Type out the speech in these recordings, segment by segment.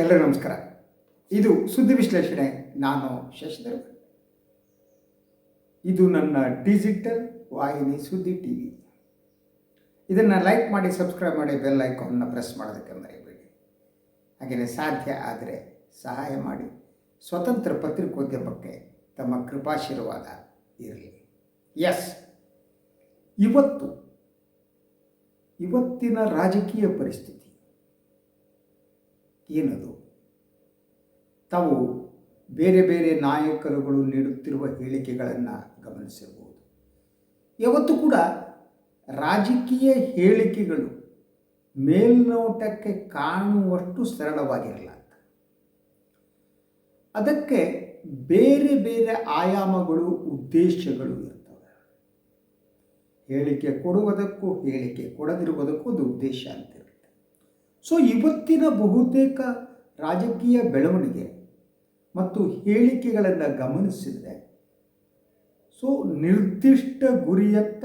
ಎಲ್ಲರಿಗೂ ನಮಸ್ಕಾರ. ಇದು ಸುದ್ದಿ ವಿಶ್ಲೇಷಣೆ. ನಾನು ಶಶಿಧರ್. ಇದು ನನ್ನ ಡಿಜಿಟಲ್ ವಾಹಿನಿ ಸುದ್ದಿ ಟಿ ವಿ ಇದನ್ನು ಲೈಕ್ ಮಾಡಿ, ಸಬ್ಸ್ಕ್ರೈಬ್ ಮಾಡಿ, ಬೆಲ್ ಐಕಾನ್ನ ಪ್ರೆಸ್ ಮಾಡೋದಕ್ಕೆ ಮರೆಯಬೇಡಿ. ಹಾಗೆಯೇ ಸಾಧ್ಯ ಆದರೆ ಸಹಾಯ ಮಾಡಿ. ಸ್ವತಂತ್ರ ಪತ್ರಿಕೋದ್ಯಮಕ್ಕೆ ತಮ್ಮ ಕೃಪಾಶೀರ್ವಾದ ಇರಲಿ. ಎಸ್ ಇವತ್ತು, ಇವತ್ತಿನ ರಾಜಕೀಯ ಪರಿಸ್ಥಿತಿ. ಏನದು? ತಾವು ಬೇರೆ ಬೇರೆ ನಾಯಕರುಗಳು ನೀಡುತ್ತಿರುವ ಹೇಳಿಕೆಗಳನ್ನು ಗಮನಿಸಿರಬಹುದು ಯಾವತ್ತೂ ಕೂಡ ರಾಜಕೀಯ ಹೇಳಿಕೆಗಳು ಮೇಲ್ನೋಟಕ್ಕೆ ಕಾಣುವಷ್ಟು ಸರಳವಾಗಿರಲ್ಲ ಅದಕ್ಕೆ ಬೇರೆ ಬೇರೆ ಆಯಾಮಗಳು, ಉದ್ದೇಶಗಳು ಇರ್ತವೆ. ಹೇಳಿಕೆ ಕೊಡುವುದಕ್ಕೂ ಹೇಳಿಕೆ ಕೊಡದಿರುವುದಕ್ಕೂ ಒಂದು ಉದ್ದೇಶ ಅಂತಿರುತ್ತೆ ಸೊ ಇವತ್ತಿನ ಬಹುತೇಕ ರಾಜಕೀಯ ಬೆಳವಣಿಗೆ ಮತ್ತು ಹೇಳಿಕೆಗಳನ್ನು ಗಮನಿಸಿದರೆ, ಸೊ ನಿರ್ದಿಷ್ಟ ಗುರಿಯತ್ತ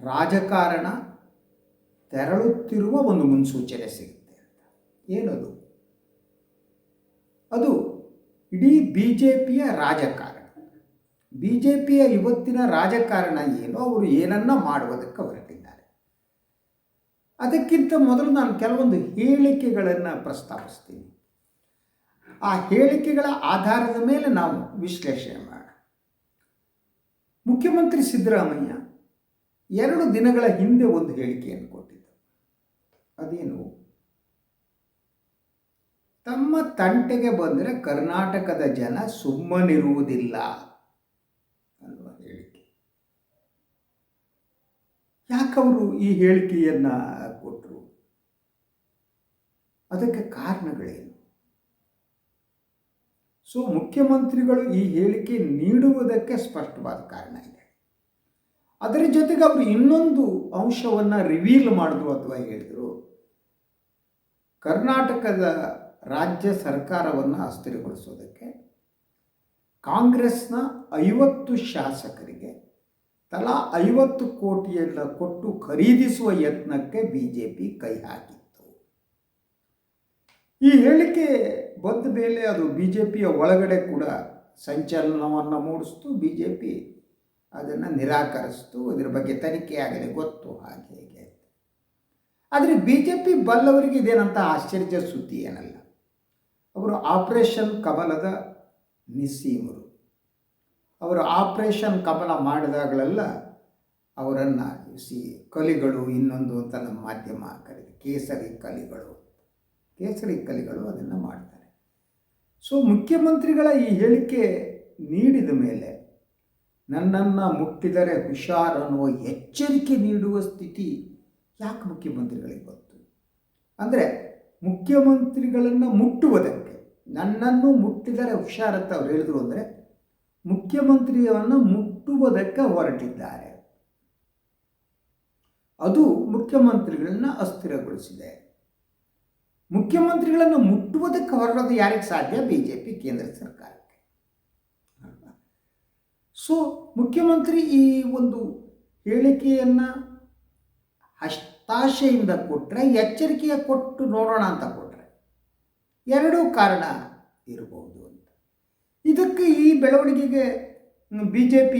ರಾಜಕಾರಣ ತೆರಳುತ್ತಿರುವ ಒಂದು ಮುನ್ಸೂಚನೆ ಸಿಗುತ್ತೆ ಏನದು? ಅದು ಇಡೀ ಬಿ ಜೆ ಪಿಯ ರಾಜಕಾರಣ. ಬಿ ಜೆ ಪಿಯ ಇವತ್ತಿನ ರಾಜಕಾರಣ ಏನು ಅವರು ಏನನ್ನ ಮಾಡುವುದಕ್ಕೆ ಹೊರಟಿದ್ದಾರೆ. ಅದಕ್ಕಿಂತ ಮೊದಲು ನಾನು ಕೆಲವೊಂದು ಹೇಳಿಕೆಗಳನ್ನು ಪ್ರಸ್ತಾಪಿಸ್ತೀನಿ. ಆ ಹೇಳಿಕೆಗಳ ಆಧಾರದ ಮೇಲೆ ನಾವು ವಿಶ್ಲೇಷಣೆ ಮಾಡೋಣ. ಮುಖ್ಯಮಂತ್ರಿ ಸಿದ್ದರಾಮಯ್ಯ ಎರಡು ದಿನಗಳ ಹಿಂದೆ ಒಂದು ಹೇಳಿಕೆಯನ್ನು ಕೊಟ್ಟಿದ್ದರು. ಅದೇನು? ತಮ್ಮ ತಂಟೆಗೆ ಬಂದರೆ ಕರ್ನಾಟಕದ ಜನ ಸುಮ್ಮನಿರುವುದಿಲ್ಲ ಅನ್ನುವ ಹೇಳಿಕೆ ಯಾಕವರು ಈ ಹೇಳಿಕೆಯನ್ನು ಕೊಟ್ಟರು ಅದಕ್ಕೆ ಕಾರಣಗಳೇನು? ಸೊ, ಮುಖ್ಯಮಂತ್ರಿಗಳು ಈ ಹೇಳಿಕೆ ನೀಡುವುದಕ್ಕೆ ಸ್ಪಷ್ಟವಾದ ಕಾರಣ ಇದೆ. ಅದರ ಜೊತೆಗೆ ಅವರು ಇನ್ನೊಂದು ಅಂಶವನ್ನು ರಿವೀಲ್ ಮಾಡಿದ್ರು ಅಥವಾ ಹೇಳಿದರು. ಕರ್ನಾಟಕದ ರಾಜ್ಯ ಸರ್ಕಾರವನ್ನು ಅಸ್ಥಿರಗೊಳಿಸೋದಕ್ಕೆ ಕಾಂಗ್ರೆಸ್ನ ಐವತ್ತು ಶಾಸಕರಿಗೆ ತಲಾ ಐವತ್ತು ಕೋಟಿಯನ್ನು ಕೊಟ್ಟು ಖರೀದಿಸುವ ಯತ್ನಕ್ಕೆ ಬಿ ಜೆ ಪಿ ಕೈ ಹಾಕಿತ್ತು. ಈ ಹೇಳಿಕೆ ಬಂದ ಮೇಲೆ ಅದು ಬಿ ಜೆ ಪಿಯ ಒಳಗಡೆ ಕೂಡ ಸಂಚಲನವನ್ನು ಮೂಡಿಸ್ತು ಬಿ ಜೆ ಪಿ ಅದನ್ನು ನಿರಾಕರಿಸ್ತು, ಇದರ ಬಗ್ಗೆ ತನಿಖೆ ಆಗಲಿ ಗೊತ್ತು ಹಾಗೆ ಹೇಗೆ ಆದರೆ ಬಿ ಜೆ ಪಿ ಬಲ್ಲವರಿಗೆ ಇದೇನಂತ ಆಶ್ಚರ್ಯ ಸುದ್ದಿ ಏನಲ್ಲ. ಅವರು ಆಪರೇಷನ್ ಕಮಲದ ನಿಸ್ಸೀಮರು. ಅವರು ಆಪರೇಷನ್ ಕಮಲ ಮಾಡಿದಾಗಲೆಲ್ಲ ಅವರನ್ನು ಸಿ ಕಲಿಗಳು ಇನ್ನೊಂದು ಅಂತ ನಮ್ಮ ಮಾಧ್ಯಮ ಕರೀತಾರೆ ಕೇಸರಿ ಕಲಿಗಳು. ಕೇಸರಿ ಕಲಿಗಳು ಅದನ್ನು ಮಾಡ್ತಾರೆ. ಸೊ ಮುಖ್ಯಮಂತ್ರಿಗಳ ಈ ಹೇಳಿಕೆ ನೀಡಿದ ಮೇಲೆ ನನ್ನನ್ನು ಮುಟ್ಟಿದರೆ ಹುಷಾರ್ ಅನ್ನುವ ಎಚ್ಚರಿಕೆ ನೀಡುವ ಸ್ಥಿತಿ ಯಾಕೆ ಮುಖ್ಯಮಂತ್ರಿಗಳಿಗೆ ಬಂತು ಅಂದರೆ ಮುಖ್ಯಮಂತ್ರಿಗಳನ್ನು ಮುಟ್ಟುವುದಕ್ಕೆ ನನ್ನನ್ನು ಮುಟ್ಟಿದರೆ ಹುಷಾರಂತ ಅವ್ರು ಹೇಳಿದ್ರು ಅಂದರೆ ಮುಖ್ಯಮಂತ್ರಿಯನ್ನು ಮುಟ್ಟುವುದಕ್ಕೆ ಹೊರಟಿದ್ದಾರೆ. ಅದು ಮುಖ್ಯಮಂತ್ರಿಗಳನ್ನ ಅಸ್ಥಿರಗೊಳಿಸಿದೆ. ಮುಖ್ಯಮಂತ್ರಿಗಳನ್ನು ಮುಟ್ಟುವುದಕ್ಕೆ ಹೊರಡೋದು ಯಾರಿಗೆ ಸಾಧ್ಯ? ಬಿ ಜೆ ಪಿ ಕೇಂದ್ರ ಸರ್ಕಾರಕ್ಕೆ. ಸೊ, ಮುಖ್ಯಮಂತ್ರಿ ಈ ಒಂದು ಹೇಳಿಕೆಯನ್ನು ಹಸ್ತಾಶೆಯಿಂದ ಕೊಟ್ಟರೆ ಎಚ್ಚರಿಕೆಯ ಕೊಟ್ಟು ನೋಡೋಣ ಅಂತ ಕೊಟ್ಟರೆ ಎರಡೂ ಕಾರಣ ಇರಬಹುದು ಇದಕ್ಕೆ ಈ ಬೆಳವಣಿಗೆಗೆ ಬಿ ಜೆ ಪಿ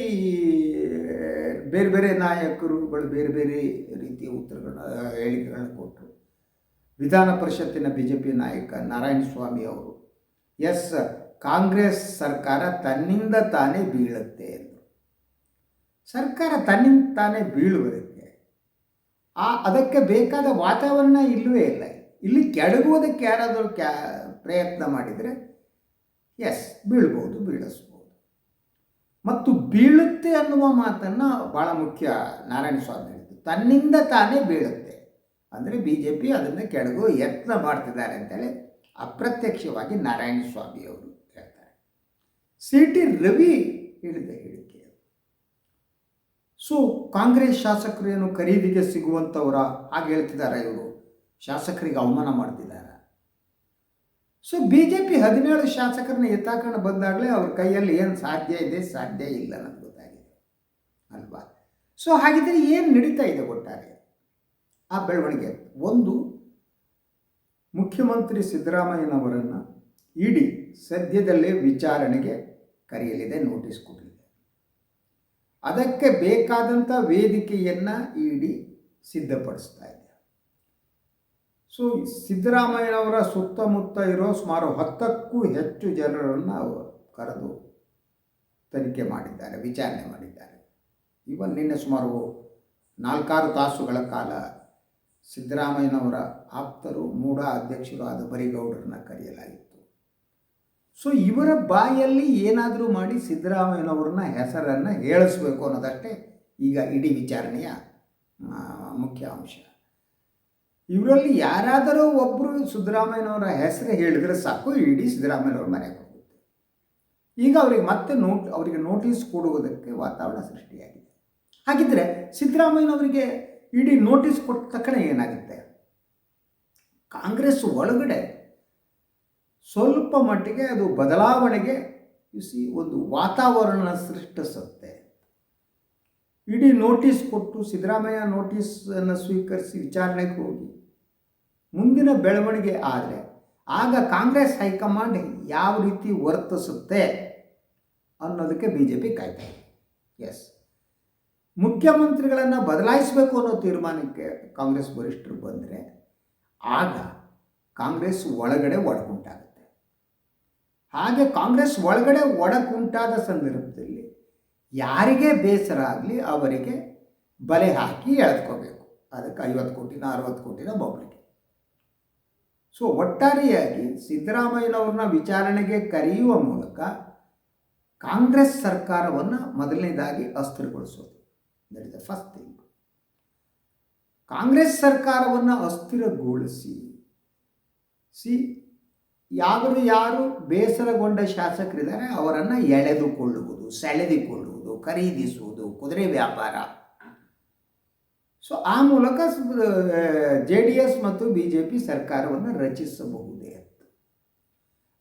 ಬೇರೆ ಬೇರೆ ನಾಯಕರುಗಳು ಬೇರೆ ಬೇರೆ ರೀತಿಯ ಉತ್ತರಗಳನ್ನ, ಹೇಳಿಕೆಗಳನ್ನ ಕೊಟ್ಟರು ವಿಧಾನ ಪರಿಷತ್ತಿನ ಬಿ ಜೆ ಪಿ ನಾಯಕ ನಾರಾಯಣ ಸ್ವಾಮಿ ಅವರು, ಎಸ್, ಕಾಂಗ್ರೆಸ್ ಸರ್ಕಾರ ತನ್ನಿಂದ ತಾನೇ ಬೀಳುತ್ತೆ ಎಂದರು ಸರ್ಕಾರ ತನ್ನಿಂದ ತಾನೇ ಬೀಳುವುದಕ್ಕೆ. ಆ, ಅದಕ್ಕೆ ಬೇಕಾದ ವಾತಾವರಣ ಇಲ್ಲವೇ ಇಲ್ಲ. ಇಲ್ಲಿ ಕೆಡಗುವುದಕ್ಕೆ ಯಾರಾದರೂ ಪ್ರಯತ್ನ ಮಾಡಿದರೆ ಎಸ್ ಬೀಳ್ಬೋದು, ಬೀಳಿಸ್ಬೋದು. ಮತ್ತು ಬೀಳುತ್ತೆ ಅನ್ನುವ ಮಾತನ್ನು ಭಾಳ ಮುಖ್ಯ ನಾರಾಯಣ ಸ್ವಾಮಿ ಹೇಳಿದ್ದು. ತನ್ನಿಂದ ತಾನೇ ಬೀಳುತ್ತೆ. ಅಂದರೆ ಬಿ ಜೆ ಪಿ ಅದನ್ನು ಕೆಳಗು ಯತ್ನ ಮಾಡ್ತಿದ್ದಾರೆ ಅಂತೇಳಿ ಅಪ್ರತ್ಯಕ್ಷವಾಗಿ ನಾರಾಯಣ ಸ್ವಾಮಿ ಅವರು ಹೇಳ್ತಾರೆ. ಸಿ ಟಿ ರವಿ ಹೇಳಿದ ಹೇಳಿಕೆ. ಸೊ ಕಾಂಗ್ರೆಸ್ ಶಾಸಕರು ಏನು ಖರೀದಿಗೆ ಸಿಗುವಂಥವರ ಹಾಗೆ ಹೇಳ್ತಿದ್ದಾರೆ ಇವರು. ಶಾಸಕರಿಗೆ ಅವಮಾನ ಮಾಡ್ತಿದ್ದಾರೆ. ಸೊ ಬಿ ಜೆ ಪಿ ಹದಿನೇಳು ಶಾಸಕರನ್ನ ಎತ್ತಾಕೊಂಡು ಬಂದಾಗಲೇ ಅವ್ರ ಕೈಯಲ್ಲಿ ಏನು ಸಾಧ್ಯ ಇದೆ? ಸಾಧ್ಯ ಇಲ್ಲ ನಮ್ಗೆ ಗೊತ್ತಾಗಿದೆ. ಅಲ್ವಾ? ಸೊ ಹಾಗಿದ್ರೆ ಏನು ನಡೀತಾ ಇದೆ ಒಟ್ಟಾರೆ? ಆ ಬೆಳವಣಿಗೆ. ಒಂದು, ಮುಖ್ಯಮಂತ್ರಿ ಸಿದ್ದರಾಮಯ್ಯನವರನ್ನು ಇಡಿ ಸದ್ಯದಲ್ಲೇ ವಿಚಾರಣೆಗೆ ಕರೆಯಲಿದೆ, ನೋಟಿಸ್ ಕೊಡಲಿದೆ. ಅದಕ್ಕೆ ಬೇಕಾದಂಥ ವೇದಿಕೆಯನ್ನು ಇಡಿ ಸಿದ್ಧಪಡಿಸ್ತಾ ಇದೆ. ಸೊ ಸಿದ್ದರಾಮಯ್ಯನವರ ಸುತ್ತಮುತ್ತ ಇರೋ ಸುಮಾರು ಹತ್ತಕ್ಕೂ ಹೆಚ್ಚು ಜನರನ್ನು ಅವರು ಕರೆದು ತನಿಖೆ ಮಾಡಿದ್ದಾರೆ, ವಿಚಾರಣೆ ಮಾಡಿದ್ದಾರೆ. ಇವನ್ ನಿನ್ನೆ ಸುಮಾರು ನಾಲ್ಕಾರು ತಾಸುಗಳ ಕಾಲ ಸಿದ್ದರಾಮಯ್ಯನವರ ಆಪ್ತರು ಮೂಢ ಅಧ್ಯಕ್ಷರು ಆದ ಬರಿಗೌಡರನ್ನ ಕರೆಯಲಾಗಿತ್ತು. ಸೊ ಇವರ ಬಾಯಲ್ಲಿ ಏನಾದರೂ ಮಾಡಿ ಸಿದ್ದರಾಮಯ್ಯನವ್ರನ್ನ ಹೆಸರನ್ನು ಹೇಳಿಸ್ಬೇಕು ಅನ್ನೋದಷ್ಟೇ ಈಗ ಇಡೀ ವಿಚಾರಣೆಯ ಮುಖ್ಯ ಅಂಶ. ಇವರಲ್ಲಿ ಯಾರಾದರೂ ಒಬ್ಬರು ಸಿದ್ದರಾಮಯ್ಯನವರ ಹೆಸರು ಹೇಳಿದ್ರೆ ಸಾಕು, ಇಡೀ ಸಿದ್ದರಾಮಯ್ಯನವ್ರ ಮನೆಗೆ ಹೋಗುತ್ತೆ. ಈಗ ಅವರಿಗೆ ಮತ್ತೆ ನೋಟ್, ಅವರಿಗೆ ನೋಟಿಸ್ ಕೊಡುವುದಕ್ಕೆ ವಾತಾವರಣ ಸೃಷ್ಟಿಯಾಗಿದೆ. ಹಾಗಿದ್ರೆ ಸಿದ್ದರಾಮಯ್ಯನವರಿಗೆ ಇಡೀ ನೋಟಿಸ್ ಕೊಟ್ಟ ತಕ್ಷಣ ಏನಾಗುತ್ತೆ? ಕಾಂಗ್ರೆಸ್ ಒಳಗಡೆ ಸ್ವಲ್ಪ ಮಟ್ಟಿಗೆ ಅದು ಬದಲಾವಣೆಗೆ ಸಿ ಒಂದು ವಾತಾವರಣ ಸೃಷ್ಟಿಸುತ್ತೆ. ಇಡೀ ನೋಟಿಸ್ ಕೊಟ್ಟು ಸಿದ್ದರಾಮಯ್ಯ ನೋಟಿಸನ್ನು ಸ್ವೀಕರಿಸಿ ವಿಚಾರಣೆಗೆ ಹೋಗಿ ಮುಂದಿನ ಬೆಳವಣಿಗೆ ಆದರೆ ಆಗ ಕಾಂಗ್ರೆಸ್ ಹೈಕಮಾಂಡ್ ಯಾವ ರೀತಿ ವರ್ತಿಸುತ್ತೆ ಅನ್ನೋದಕ್ಕೆ ಬಿ ಜೆ ಪಿ ಕಾಯ್ತಾ ಎಸ್ ಮುಖ್ಯಮಂತ್ರಿಗಳನ್ನು ಬದಲಾಯಿಸಬೇಕು ಅನ್ನೋ ತೀರ್ಮಾನಕ್ಕೆ ಕಾಂಗ್ರೆಸ್ ವರಿಷ್ಠರು ಬಂದರೆ ಆಗ ಕಾಂಗ್ರೆಸ್ ಒಳಗಡೆ ಒಡಕುಂಟಾಗುತ್ತೆ. ಹಾಗೆ ಕಾಂಗ್ರೆಸ್ ಒಳಗಡೆ ಒಡಕುಂಟಾದ ಸಂದರ್ಭದಲ್ಲಿ ಯಾರಿಗೆ ಬೇಸರ ಆಗಲಿ ಅವರಿಗೆ ಬಲೆ ಹಾಕಿ ಎಳೆದುಕೋಬೇಕು. ಅದಕ್ಕೆ ಐವತ್ತು ಕೋಟಿನ, ಅರವತ್ತು ಕೋಟಿನ ಒಬ್ಬರಿಗೆ ಸೊ ಒಟ್ಟಾರೆಯಾಗಿ ಸಿದ್ದರಾಮಯ್ಯನವ್ರನ್ನ ವಿಚಾರಣೆಗೆ ಕರೆಯುವ ಮೂಲಕ ಕಾಂಗ್ರೆಸ್ ಸರ್ಕಾರವನ್ನು ಮೊದಲನೇದಾಗಿ ಅಸ್ಥಿರಗೊಳಿಸೋದು. That is the first thing Congress ಸರ್ಕಾರವನ್ನು ಅಸ್ಥಿರಗೊಳಿಸಿ, ಸಿ ಯಾರು ಯಾರು ಬೇಸರಗೊಂಡ ಶಾಸಕರಿದ್ದಾರೆ ಅವರನ್ನು ಎಳೆದುಕೊಳ್ಳುವುದು, ಸೆಳೆದುಕೊಳ್ಳುವುದು, ಖರೀದಿಸುವುದು, ಕುದುರೆ ವ್ಯಾಪಾರ. ಸೊ ಆ ಮೂಲಕ ಜೆ ಡಿ ಎಸ್ ಮತ್ತು ಬಿ ಜೆ ಪಿ ಸರ್ಕಾರವನ್ನು ರಚಿಸಬಹುದೇ ಅಂತ.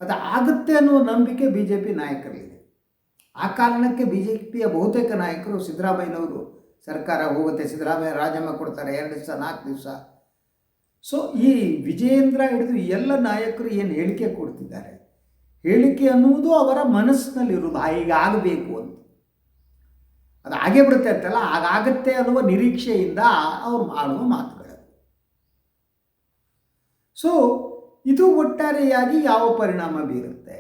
ಅದು ಆಗುತ್ತೆ ಅನ್ನುವ ನಂಬಿಕೆ ಬಿ ಜೆ ಪಿ ನಾಯಕರಲ್ಲಿದೆ. ಆ ಕಾರಣಕ್ಕೆ ಬಿ ಜೆ ಪಿಯ ಬಹುತೇಕ ನಾಯಕರು ಸಿದ್ದರಾಮಯ್ಯನವರು ಸರ್ಕಾರ ಹೋಗುತ್ತೆ, ಸಿದ್ದರಾಮಯ್ಯ ರಾಜೀನಾಮೆ ಕೊಡ್ತಾರೆ ಎರಡು ದಿವಸ, ನಾಲ್ಕು ದಿವಸ. ಸೊ ಈ ವಿಜಯೇಂದ್ರ ಹಿಡಿದು ಎಲ್ಲ ನಾಯಕರು ಏನು ಹೇಳಿಕೆ ಕೊಡ್ತಿದ್ದಾರೆ? ಹೇಳಿಕೆ ಅನ್ನುವುದು ಅವರ ಮನಸ್ಸಿನಲ್ಲಿರುವುದು ಆಗಬೇಕು ಅಂತ. ಅದು ಆಗೇ ಬಿಡುತ್ತೆ ಅಂತಲ್ಲ, ಹಾಗಾಗತ್ತೆ ಅನ್ನುವ ನಿರೀಕ್ಷೆಯಿಂದ ಅವ್ರು ಮಾಡುವ ಮಾತುಗಳು. ಸೊ ಇದು ಒಟ್ಟಾರೆಯಾಗಿ ಯಾವ ಪರಿಣಾಮ ಬೀರುತ್ತೆ?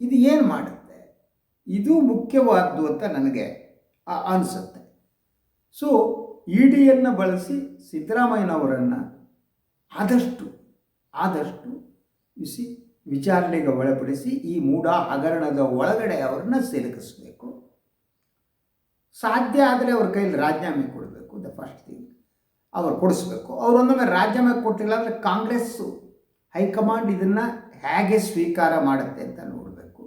ಇದು ಏನು ಮಾಡುತ್ತೆ? ಇದು ಮುಖ್ಯವಾದ್ದು ಅಂತ ನನಗೆ ಅನಿಸುತ್ತೆ. ಸೊ ಇ ಡಿಯನ್ನು ಬಳಸಿ ಸಿದ್ದರಾಮಯ್ಯನವರನ್ನು ಆದಷ್ಟು ಆದಷ್ಟು ಬಿಸಿ ವಿಚಾರಣೆಗೆ ಒಳಪಡಿಸಿ ಈ ಮೂಢ ಹಗರಣದ ಒಳಗಡೆ ಅವರನ್ನು ಸಿಲುಕಿಸ್ಬೇಕು. ಸಾಧ್ಯ ಆದರೆ ಅವ್ರ ಕೈಯಲ್ಲಿ ರಾಜೀನಾಮೆ ಕೊಡಬೇಕು ದ ಫಸ್ಟ್ ಥಿಂಗ್ ಅವ್ರು ಕೊಡಿಸ್ಬೇಕು. ಅವರೊಂದೊಮ್ಮೆ ರಾಜೀನಾಮೆ ಕೊಟ್ಟಿಲ್ಲ ಅಂದರೆ ಕಾಂಗ್ರೆಸ್ಸು ಹೈಕಮಾಂಡ್ ಇದನ್ನು ಹೇಗೆ ಸ್ವೀಕಾರ ಮಾಡುತ್ತೆ ಅಂತ ನೋಡಬೇಕು.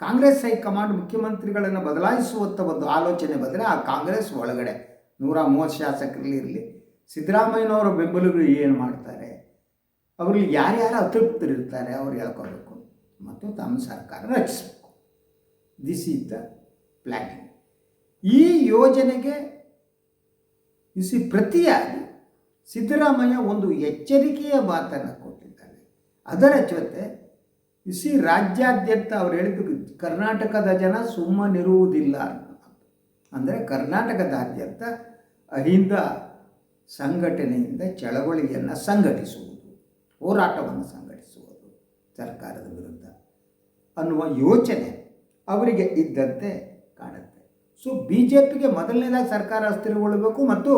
ಕಾಂಗ್ರೆಸ್ ಹೈಕಮಾಂಡ್ ಮುಖ್ಯಮಂತ್ರಿಗಳನ್ನು ಬದಲಾಯಿಸುವಂಥ ಒಂದು ಆಲೋಚನೆ ಬಂದರೆ ಆ ಕಾಂಗ್ರೆಸ್ ಒಳಗಡೆ. ನೂರ ಮೂವತ್ತು ಶಾಸಕರಲ್ಲಿ ಇರಲಿ. ಸಿದ್ದರಾಮಯ್ಯನವರ ಬೆಂಬಲಿಗರು ಏನು ಮಾಡ್ತಾರೆ? ಅವರಲ್ಲಿ ಯಾರ್ಯಾರು ಅತೃಪ್ತರಿರ್ತಾರೆ ಅವ್ರು ಹೇಳ್ಕೊಬೇಕು. ಮತ್ತು ತಮ್ಮ ಸರ್ಕಾರ ರಚಿಸಬೇಕು. ದಿಸ್ ಈಸ್ ದ ಪ್ಲ್ಯಾನಿಂಗ್ ಈ ಯೋಜನೆಗೆ ಇಸಿ ಪ್ರತಿಯಾಗಿ ಸಿದ್ದರಾಮಯ್ಯ ಒಂದು ಎಚ್ಚರಿಕೆಯ ಮಾತನ್ನು ಕೊಟ್ಟಿದ್ದಾರೆ. ಅದರ ಜೊತೆ ಇಸಿ ರಾಜ್ಯಾದ್ಯಂತ ಅವ್ರು ಹೇಳಿದ್ದು ಕರ್ನಾಟಕದ ಜನ ಸುಮ್ಮನಿರುವುದಿಲ್ಲ ಅಂದರೆ ಕರ್ನಾಟಕದಾದ್ಯಂತ ಅಹಿಂದ ಸಂಘಟನೆಯಿಂದ ಚಳವಳಿಯನ್ನು ಸಂಘಟಿಸುವುದು, ಹೋರಾಟವನ್ನು ಸಂಘಟಿಸುವುದು ಸರ್ಕಾರದ ವಿರುದ್ಧ ಅನ್ನುವ ಯೋಚನೆ ಅವರಿಗೆ ಇದ್ದಂತೆ ಕಾಣುತ್ತೆ. ಸೊ ಬಿ ಜೆ ಪಿಗೆ ಮೊದಲನೇದಾಗಿ ಸರ್ಕಾರ ಅಸ್ಥಿರಗೊಳ್ಳಬೇಕು ಮತ್ತು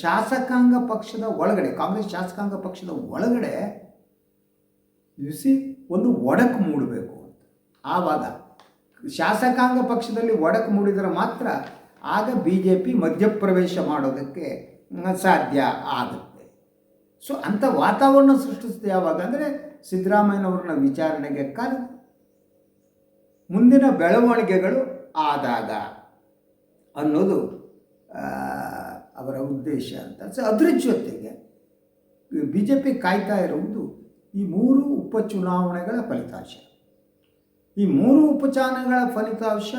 ಶಾಸಕಾಂಗ ಪಕ್ಷದ ಒಳಗಡೆ, ಕಾಂಗ್ರೆಸ್ ಶಾಸಕಾಂಗ ಪಕ್ಷದ ಒಳಗಡೆ ಸಿ ಒಂದು ಒಡಕು ಮೂಡಬೇಕು ಅಂತ. ಆವಾಗ ಶಾಸಕಾಂಗ ಪಕ್ಷದಲ್ಲಿ ಒಡಕು ಮೂಡಿದರೆ ಮಾತ್ರ ಆಗ ಬಿ ಜೆ ಪಿ ಮಧ್ಯಪ್ರವೇಶ ಮಾಡೋದಕ್ಕೆ ಸಾಧ್ಯ ಆಗುತ್ತೆ. ಸೊ ಅಂಥ ವಾತಾವರಣ ಸೃಷ್ಟಿಸಿದೆ ಯಾವಾಗ ಅಂದರೆ ಸಿದ್ದರಾಮಯ್ಯನವ್ರನ್ನ ವಿಚಾರಣೆಗೆ ಕರೆದು, ಮುಂದಿನ ಬೆಳವಣಿಗೆಗಳು ಆದಾಗ ಅನ್ನೋದು ಅವರ ಉದ್ದೇಶ ಅಂತ. ಸೊ ಅದ್ರ ಜೊತೆಗೆ ಬಿ ಜೆ ಪಿ ಕಾಯ್ತಾ ಇರುವುದು ಈ ಮೂರು ಉಪಚುನಾವಣೆಗಳ ಫಲಿತಾಂಶ. ಈ ಮೂರು ಉಪಚುನಾವಣೆಗಳ ಫಲಿತಾಂಶ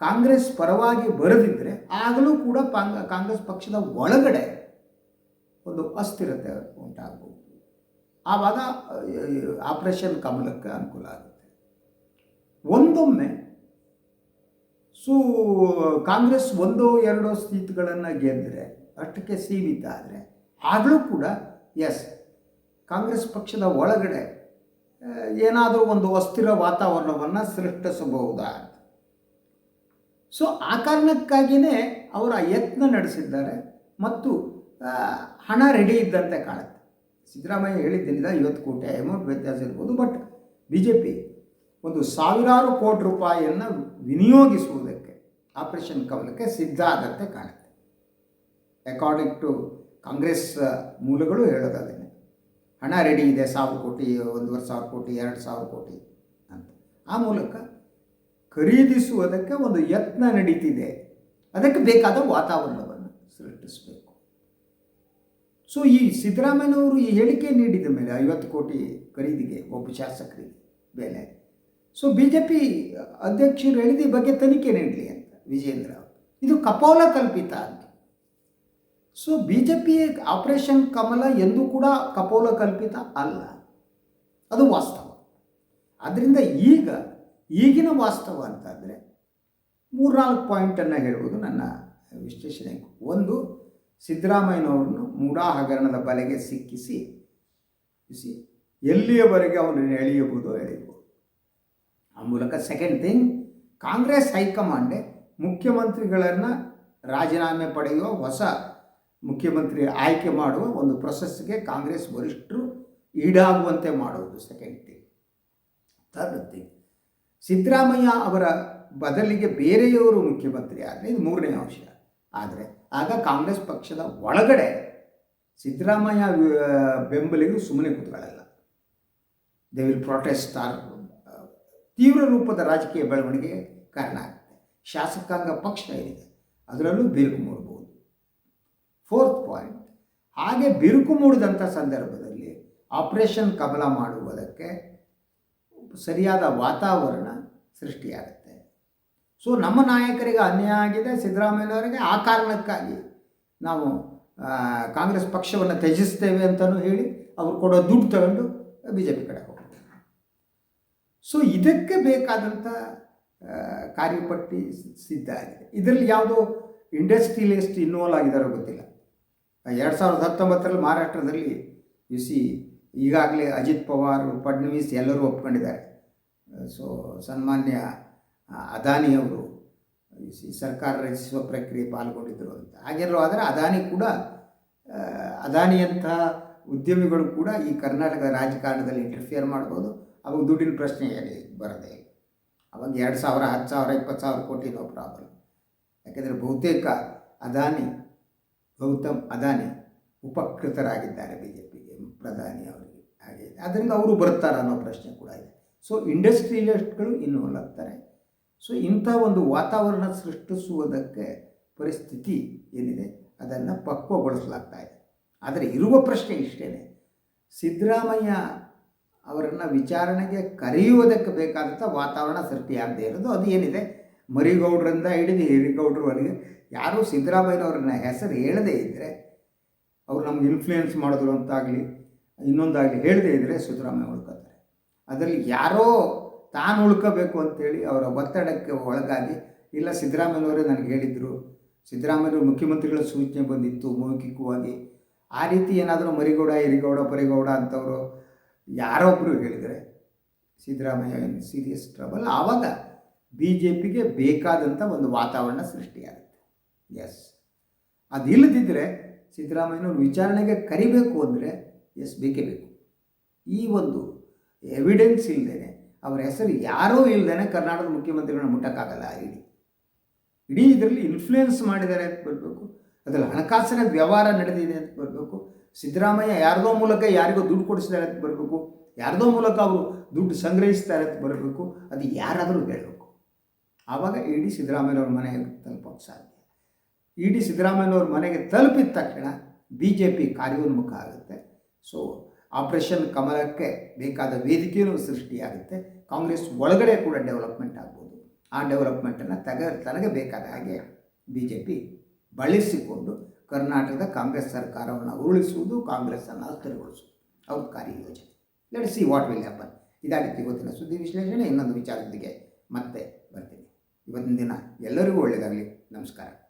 ಕಾಂಗ್ರೆಸ್ ಪರವಾಗಿ ಬರದಿದ್ದರೆ ಆಗಲೂ ಕೂಡ ಪಾಂಗ, ಕಾಂಗ್ರೆಸ್ ಪಕ್ಷದ ಒಳಗಡೆ ಒಂದು ಅಸ್ಥಿರತೆ ಉಂಟಾಗಬಹುದು ಆವಾಗ ಆಪರೇಷನ್ ಕಮಲಕ್ಕೆ ಅನುಕೂಲ ಆಗುತ್ತೆ. ಒಂದೊಮ್ಮೆ ಸೊ ಕಾಂಗ್ರೆಸ್ ಒಂದೋ ಎರಡೋ ಸೀಟ್ಗಳನ್ನು ಗೆದ್ದರೆ ಅಷ್ಟಕ್ಕೆ ಸೀಮಿತ ಆದರೆ, ಆಗಲೂ ಕೂಡ ಎಸ್ ಕಾಂಗ್ರೆಸ್ ಪಕ್ಷದ ಒಳಗಡೆ ಏನಾದರೂ ಒಂದು ಅಸ್ಥಿರ ವಾತಾವರಣವನ್ನು ಸೃಷ್ಟಿಸಬಹುದಾ ಸೊ ಆ ಕಾರಣಕ್ಕಾಗಿಯೇ ಅವರ ಯತ್ನ ನಡೆಸಿದ್ದಾರೆ ಮತ್ತು ಹಣ ರೆಡಿ ಇದ್ದಂತೆ ಕಾಣುತ್ತೆ. ಸಿದ್ದರಾಮಯ್ಯ ಹೇಳಿದ್ದಿಲ್ಲ ಐವತ್ತು ಕೋಟಿ ಅಮೌಂಟ್ ವ್ಯತ್ಯಾಸ ಇರ್ಬೋದು ಬಟ್ ಬಿ ಜೆ ಪಿ ಒಂದು ಸಾವಿರಾರು ಕೋಟಿ ರೂಪಾಯಿಯನ್ನು ವಿನಿಯೋಗಿಸುವುದಕ್ಕೆ ಆಪರೇಷನ್ ಕಮಲಕ್ಕೆ ಸಿದ್ಧ ಆದಂತೆ ಕಾಣುತ್ತೆ. ಅಕಾರ್ಡಿಂಗ್ ಟು ಕಾಂಗ್ರೆಸ್ ಮೂಲಗಳು ಹೇಳೋದದೇನೆ ಹಣ ರೆಡಿ ಇದೆ, ಸಾವಿರ ಕೋಟಿ, ಒಂದೂವರೆ ಸಾವಿರ ಕೋಟಿ, ಎರಡು ಸಾವಿರ ಕೋಟಿ ಅಂತ. ಆ ಮೂಲಕ ಖರೀದಿಸುವುದಕ್ಕೆ ಒಂದು ಯತ್ನ ನಡೀತಿದೆ. ಅದಕ್ಕೆ ಬೇಕಾದ ವಾತಾವರಣವನ್ನು ಸೃಷ್ಟಿಸಬೇಕು. ಸೊ ಈ ಸಿದ್ದರಾಮಯ್ಯನವರು ಈ ಹೇಳಿಕೆ ನೀಡಿದ ಮೇಲೆ ಐವತ್ತು ಕೋಟಿ ಖರೀದಿಗೆ ಒಬ್ಬ ಶಾಸಕರಿಗೆ ಬೆಲೆ ಸೊ ಬಿ ಜೆ ಪಿ ಅಧ್ಯಕ್ಷರು ಹೇಳಿದ ಈ ಬಗ್ಗೆ ತನಿಖೆ ನೀಡಲಿ ಅಂತ ವಿಜೇಂದ್ರ ಅವರು. ಇದು ಕಪೋಲ ಕಲ್ಪಿತ ಅಂತ. So B J P operation Kamala ಎಂದೂ ಕೂಡ ಕಪೋಲ ಕಲ್ಪಿತ ಅಲ್ಲ. ಅದು ವಾಸ್ತವ. ಆದ್ದರಿಂದ ಈಗ ಈಗಿನ ವಾಸ್ತವ ಅಂತಂದರೆ ಮೂರ್ನಾಲ್ಕು ಪಾಯಿಂಟನ್ನು ಹೇಳುವುದು ನನ್ನ ವಿಶ್ಲೇಷಣೆ ಒಂದು, ಸಿದ್ದರಾಮಯ್ಯನವ್ರನ್ನು ಮೂಡಾ ಹಗರಣದ ಬಲೆಗೆ ಸಿಕ್ಕಿಸಿ ಎಲ್ಲಿಯವರೆಗೆ ಅವನನ್ನು ಎಳೆಯಬಹುದು ಎಳೆಯಬಹುದು. ಆ ಮೂಲಕ ಸೆಕೆಂಡ್ ಥಿಂಗ್ ಕಾಂಗ್ರೆಸ್ ಹೈಕಮಾಂಡೆ ಮುಖ್ಯಮಂತ್ರಿಗಳನ್ನು ರಾಜೀನಾಮೆ ಪಡೆಯುವ ಹೊಸ ಮುಖ್ಯಮಂತ್ರಿ ಆಯ್ಕೆ ಮಾಡುವ ಒಂದು ಪ್ರೊಸೆಸ್ಗೆ ಕಾಂಗ್ರೆಸ್ ವರಿಷ್ಠರು ಈಡಾಗುವಂತೆ ಮಾಡುವುದು second thing third thing Siddaramaiah ಅವರ ಬದಲಿಗೆ ಬೇರೆಯವರು ಮುಖ್ಯಮಂತ್ರಿ ಆದರೆ ಇದು ಮೂರನೇ ಅಂಶ. ಆದರೆ ಆಗ ಕಾಂಗ್ರೆಸ್ ಪಕ್ಷದ ಒಳಗಡೆ ಸಿದ್ದರಾಮಯ್ಯ ಬೆಂಬಲಿಗರು ಸುಮ್ಮನೆ ಕೂತ್ಕೊಳ್ಳಲ್ಲ. ದೇ ವಿಲ್ ಪ್ರೊಟೆಸ್ಟ್ ಆರ್ ತೀವ್ರ ರೂಪದ ರಾಜಕೀಯ ಬೆಳವಣಿಗೆ ಕಾರಣ ಆಗುತ್ತೆ. ಶಾಸಕಾಂಗ ಪಕ್ಷ ಏನಿದೆ ಅದರಲ್ಲೂ ಬಿರುಕು ಮೂಡಬಹುದು. ಫೋರ್ತ್ ಪಾಯಿಂಟ್ ಹಾಗೆ ಬಿರುಕು ಮೂಡಿದಂಥ ಸಂದರ್ಭದಲ್ಲಿ ಆಪರೇಷನ್ ಕಮಲ ಮಾಡುವುದಕ್ಕೆ ಸರಿಯಾದ ವಾತಾವರಣ ಸೃಷ್ಟಿಯಾಗುತ್ತೆ. ಸೊ ನಮ್ಮ ನಾಯಕರಿಗೆ ಅನ್ಯಾಯ ಆಗಿದೆ ಸಿದ್ದರಾಮಯ್ಯನವರಿಗೆ ಆ ಕಾರಣಕ್ಕಾಗಿ ನಾವು ಕಾಂಗ್ರೆಸ್ ಪಕ್ಷವನ್ನು ತ್ಯಜಿಸ್ತೇವೆ ಅಂತಲೂ ಹೇಳಿ, ಅವರು ಕೊಡೋ ದುಡ್ಡು ತಗೊಂಡು ಬಿ ಜೆ ಪಿ ಕಡೆ ಸೊ ಇದಕ್ಕೆ ಬೇಕಾದಂಥ ಕಾರ್ಯಪಟ್ಟಿ ಸಿದ್ಧ ಆಗಿದೆ. ಇದರಲ್ಲಿ ಯಾವುದೋ ಇಂಡಸ್ಟ್ರಿಯಲಿಸ್ಟ್ ಇನ್ವಾಲ್ವ್ ಆಗಿದಾರೋ ಗೊತ್ತಿಲ್ಲ. ಎರಡು ಸಾವಿರದ ಹತ್ತೊಂಬತ್ತರಲ್ಲಿ ಮಹಾರಾಷ್ಟ್ರದಲ್ಲಿ ಯು ಸಿ ಈಗಾಗಲೇ ಅಜಿತ್ ಪವಾರ್, ಫಡ್ನವೀಸ್ ಎಲ್ಲರೂ ಒಪ್ಕೊಂಡಿದ್ದಾರೆ. ಸೊ ಸನ್ಮಾನ್ಯ ಅದಾನಿಯವರು ಸಿ ಸರ್ಕಾರ ರಚಿಸುವ ಪ್ರಕ್ರಿಯೆ ಪಾಲ್ಗೊಂಡಿದ್ದರು ಅಂತ. ಹಾಗೆಲ್ಲರೂ ಆದರೆ ಅದಾನಿ ಕೂಡ ಅದಾನಿಯಂಥ ಉದ್ಯಮಿಗಳು ಕೂಡ ಈ ಕರ್ನಾಟಕದ ರಾಜಕಾರಣದಲ್ಲಿ ಇಂಟರ್ಫಿಯರ್ ಮಾಡ್ಬೋದು. ಅವಾಗ ದುಡ್ಡಿನ ಪ್ರಶ್ನೆ ಬರದೆ. ಅವಾಗ ಎರಡು ಸಾವಿರ ಹತ್ತು ಸಾವಿರ ಇಪ್ಪತ್ತು ಸಾವಿರ ಕೋಟಿ ನೋ ಪ್ರಾಬ್ಲಮ್ ಯಾಕೆಂದರೆ ಬಹುತೇಕ ಅದಾನಿ, ಗೌತಮ್ ಅದಾನಿ ಉಪಕೃತರಾಗಿದ್ದಾರೆ ಬಿ ಜೆ ಪಿಗೆ ಪ್ರಧಾನಿ ಅವರಿಗೆ. ಹಾಗೆ ಅದರಿಂದ ಅವರು ಬರ್ತಾರೆ ಅನ್ನೋ ಪ್ರಶ್ನೆ ಕೂಡ ಇದೆ. ಸೊ ಇಂಡಸ್ಟ್ರಿಯಲಿಸ್ಟ್ಗಳು ಇನ್ವಾಲ್ವ್ ಆಗ್ತಾರೆ ಸೊ ಇಂಥ ಒಂದು ವಾತಾವರಣ ಸೃಷ್ಟಿಸುವುದಕ್ಕೆ ಪರಿಸ್ಥಿತಿ ಏನಿದೆ, ಅದನ್ನು ಪಕ್ವಗೊಳಿಸಲಾಗ್ತಾ ಇದೆ. ಆದರೆ ಇರುವ ಪ್ರಶ್ನೆ ಇಷ್ಟೇ ಸಿದ್ದರಾಮಯ್ಯ ಅವರನ್ನು ವಿಚಾರಣೆಗೆ ಕರೆಯುವುದಕ್ಕೆ ಬೇಕಾದಂಥ ವಾತಾವರಣ ಸೃಷ್ಟಿಯಾಗದೇ ಇರೋದು. ಅದು ಏನಿದೆ? ಮರಿಗೌಡರಿಂದ ಹಿಡಿದು ಹಿರಿಗೌಡ್ರವರೆಗೆ ಯಾರೂ ಸಿದ್ದರಾಮಯ್ಯನವ್ರನ್ನ ಹೆಸರು ಹೇಳದೇ ಇದ್ದರೆ ಅವ್ರು ನಮ್ಗೆ ಇನ್ಫ್ಲೂಯೆನ್ಸ್ ಮಾಡಿದ್ರು ಅಂತಾಗಲಿ, ಇನ್ನೊಂದಾಗಲಿ ಹೇಳದೇ ಇದ್ದರೆ ಸಿದ್ದರಾಮಯ್ಯ ಉಳ್ಕೋತಾರೆ. ಅದರಲ್ಲಿ ಯಾರೋ ತಾನು ಉಳ್ಕೋಬೇಕು ಅಂತೇಳಿ ಅವರ ಒತ್ತಡಕ್ಕೆ ಒಳಗಾಗಿ, ಇಲ್ಲ ಸಿದ್ದರಾಮಯ್ಯನವರೇ ನನಗೆ ಹೇಳಿದರು ಸಿದ್ದರಾಮಯ್ಯವರು ಮುಖ್ಯಮಂತ್ರಿಗಳ ಸೂಚನೆ ಬಂದಿತ್ತು, ಮೌಖಿಕವಾಗಿ, ಆ ರೀತಿ ಏನಾದರೂ ಮರಿಗೌಡ, ಹಿರಿಗೌಡ ಪರಿಗೌಡ ಅಂತವರು ಯಾರೊಬ್ಬರು ಹೇಳಿದರೆ ಸಿದ್ದರಾಮಯ್ಯ ಸೀರಿಯಸ್ ಟ್ರಬಲ್ ಆವಾಗ ಬಿ ಜೆ ಪಿಗೆ ಬೇಕಾದಂಥ ಒಂದು ವಾತಾವರಣ ಸೃಷ್ಟಿಯಾಗುತ್ತೆ. ಎಸ್ ಅದಿಲ್ಲದಿದ್ದರೆ ಸಿದ್ದರಾಮಯ್ಯನವ್ರು ವಿಚಾರಣೆಗೆ ಕರಿಬೇಕು ಅಂದರೆ ಎಸ್ ಬೇಕೇ ಬೇಕು. ಈ ಒಂದು ಎವಿಡೆನ್ಸ್ ಇಲ್ಲದೇ ಅವರ ಹೆಸರು ಯಾರೂ ಇಲ್ಲದೇ ಕರ್ನಾಟಕದ ಮುಖ್ಯಮಂತ್ರಿಗಳನ್ನ ಮುಟ್ಟಕ್ಕಾಗಲ್ಲ ಇಡೀ. ಇಡೀ ಇದರಲ್ಲಿ ಇನ್ಫ್ಲೂಯೆನ್ಸ್ ಮಾಡಿದ್ದಾರೆ ಅಂತ ಬರಬೇಕು, ಅದರಲ್ಲಿ ಹಣಕಾಸಿನ ವ್ಯವಹಾರ ನಡೆದಿದೆ ಅಂತ ಬರಬೇಕು ಸಿದ್ದರಾಮಯ್ಯ ಯಾರದೋ ಮೂಲಕ ಯಾರಿಗೋ ದುಡ್ಡು ಕೊಡಿಸ್ತಾರೆ ಅಂತ ಬರಬೇಕು. ಯಾರದೋ ಮೂಲಕ ಅವರು ದುಡ್ಡು ಸಂಗ್ರಹಿಸ್ತಾರೆ ಅಂತ ಬರಬೇಕು. ಅದು ಯಾರಾದರೂ ಹೇಳಬೇಕು. ಆವಾಗ ಇಡೀ ಸಿದ್ದರಾಮಯ್ಯವ್ರ ಮನೆಗೆ ತಲುಪೋಕ್ಕೆ ಸಾಧ್ಯ. ಇಡೀ ಸಿದ್ದರಾಮಯ್ಯವ್ರ ಮನೆಗೆ ತಲುಪಿದ ತಕ್ಷಣ ಬಿ ಜೆ ಪಿ ಕಾರ್ಯೋನ್ಮುಖ ಆಗುತ್ತೆ. ಸೊ ಆಪರೇಷನ್ ಕಮಲಕ್ಕೆ ಬೇಕಾದ ವೇದಿಕೆಯೂ ಸೃಷ್ಟಿಯಾಗುತ್ತೆ. ಕಾಂಗ್ರೆಸ್ ಒಳಗಡೆ ಕೂಡ ಡೆವಲಪ್ಮೆಂಟ್ ಆಗ್ಬೋದು. ಆ ಡೆವಲಪ್ಮೆಂಟನ್ನು ತಗ ತನಗೆ ಬೇಕಾದ ಹಾಗೆ ಬಿ ಜೆ ಪಿ ಬಳಸಿಕೊಂಡು ಕರ್ನಾಟಕದ ಕಾಂಗ್ರೆಸ್ ಸರ್ಕಾರವನ್ನು ಉರುಳಿಸುವುದು, ಕಾಂಗ್ರೆಸ್ಸನ್ನು ಅಸ್ಥಿರಗೊಳಿಸುವುದು. ಅವ್ರ ಕಾರ್ಯಯೋಜನೆ. Let see what will happen ಇದಾಗಿತ್ತು ಇವತ್ತಿನ ಸುದ್ದಿ ವಿಶ್ಲೇಷಣೆ. ಇನ್ನೊಂದು ವಿಚಾರದೊಂದಿಗೆ ಮತ್ತೆ ಬರ್ತೀನಿ. ಇವತ್ತಿನ ದಿನ ಎಲ್ಲರಿಗೂ ಒಳ್ಳೆಯದಾಗಲಿ ನಮಸ್ಕಾರ.